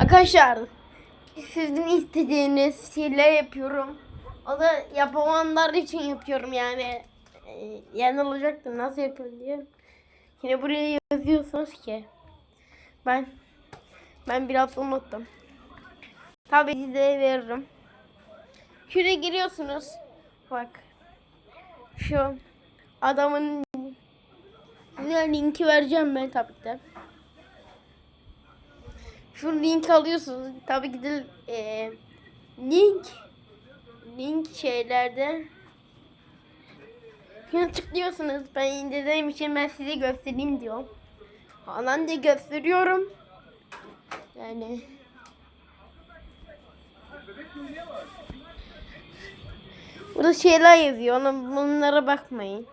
Arkadaşlar sizin istediğiniz şeyler yapıyorum. O da yapamayanlar için yapıyorum yani. Ee, yani olacaktı nasıl yapıyorum diye. Yine buraya yazıyorsunuz ki. Ben ben biraz unuttum. Tabii size veririm. Şuraya giriyorsunuz. Bak. Şu adamın linki vereceğim ben tabii de. Şu link alıyorsunuz. Tabii ki de e, link link şeylerde Şuna tıklıyorsunuz. Ben indirdiğim için ben size göstereyim diyorum. Falan diye gösteriyorum. Yani Burada şeyler yazıyor. Ona, bunlara bakmayın.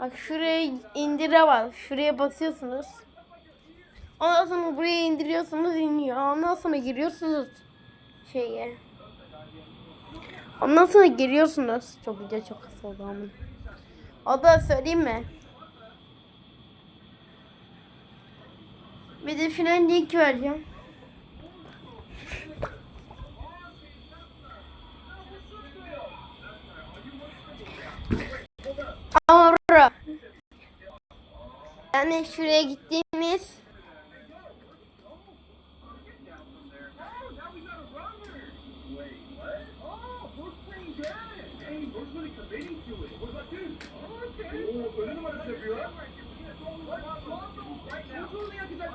Bak şuraya indire var. Şuraya basıyorsunuz. Ondan sonra buraya indiriyorsunuz iniyor. Ondan sonra giriyorsunuz şeye. Ondan sonra giriyorsunuz. Çok güzel çok kısa oldu ama. O da söyleyeyim mi? Bir de final link vereceğim. Ama. Yani şuraya gittiğimiz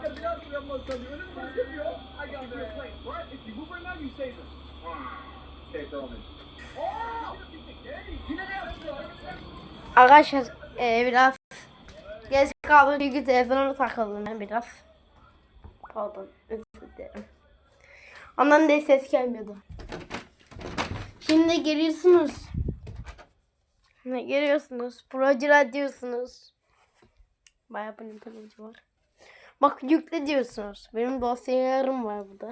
Öyle biraz uyanmaz tabii. Öyle numarası? Arkadaşlar e, biraz geç kaldım çünkü telefonuma takıldım ben biraz. Pardon özür dilerim. Ondan da ses gelmiyordu. Şimdi geliyorsunuz. Ne geliyorsunuz? Projeler diyorsunuz. Bayağı benim proje var. Bak yükle diyorsunuz. Benim dosyalarım var burada.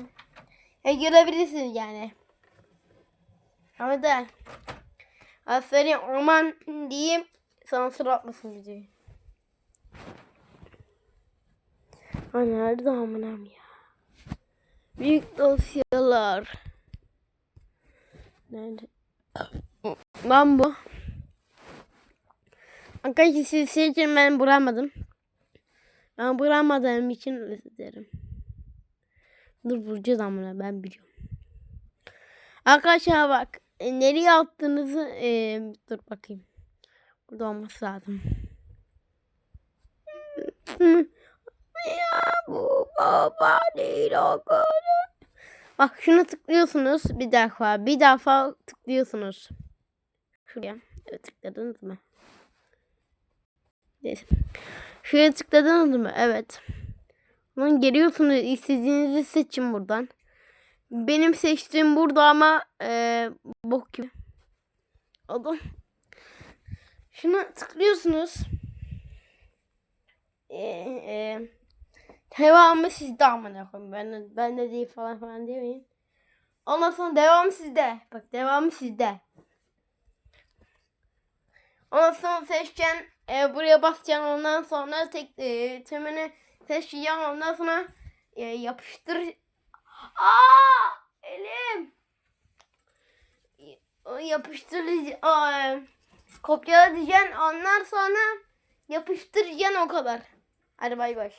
E görebilirsiniz yani. Ama da Aferin aman diyeyim sansür atmasın videoyu. Ha nerede amanam ya? Büyük dosyalar. Nerede? Lan bu. Arkadaşlar siz şey için ben bulamadım. Ben bulamadığım için özür. Dur bulacağız amına ben biliyorum. Arkadaşlar bak e, nereye attığınızı e, dur bakayım. Burada olması lazım. ya bu baba değil o. Bak şuna tıklıyorsunuz bir defa. Bir defa tıklıyorsunuz. Şuraya. Evet tıkladınız mı? Neyse. Şuraya tıkladınız mı? Evet. Lan geliyorsunuz. istediğinizi seçin buradan. Benim seçtiğim burada ama e, bok gibi. Adam. Şuna tıklıyorsunuz. E, e, devamı sizde amına koyayım. Ben, ben de değil falan falan demeyin. Ondan sonra devam sizde. Bak devamı sizde. Ondan sonra seçeceksin. E, buraya basacaksın. Ondan sonra tek e, tümünü seçeceksin. Ondan sonra e, yapıştır. Aa! Elim. Yapıştırıcı. Kopyala diyeceksin. Ondan sonra yapıştıracaksın o kadar. Hadi bay bay.